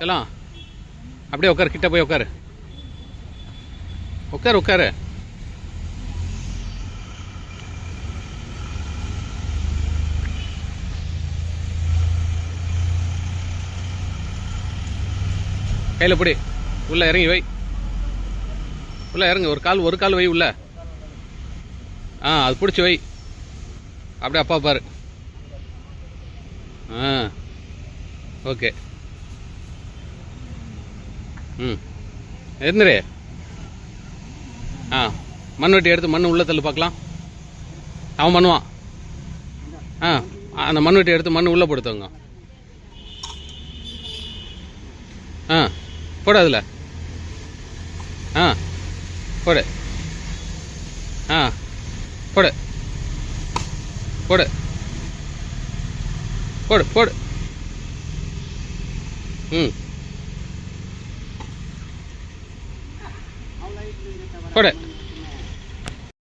செல்லாம். அப்படியே உட்காரு கிட்ட போய் உட்காரு. உட்காரு உட்காரு. கையில் பிடி. உள்ள இறங்கி வை. உள்ள இறங்கு. ஒரு கால் ஒரு கால் வை உள்ள. ஆ அது பிடிச்சி வை. அப்படியே அப்பா பாரு. ஆ ஓகே. ம். எந்திரே. ஆ மண் வெட்டி எடுத்து மண் உள்ள தள்ளு பார்க்கலாம். அவன் பண்ணுவான். ஆ அந்த மண் வெட்டி எடுத்து மண் உள்ளே போடுத்தவங்க ஆ போட அதில். ஆ போடு. ஆ போடு. போடு. போடு போடு. ம். போடு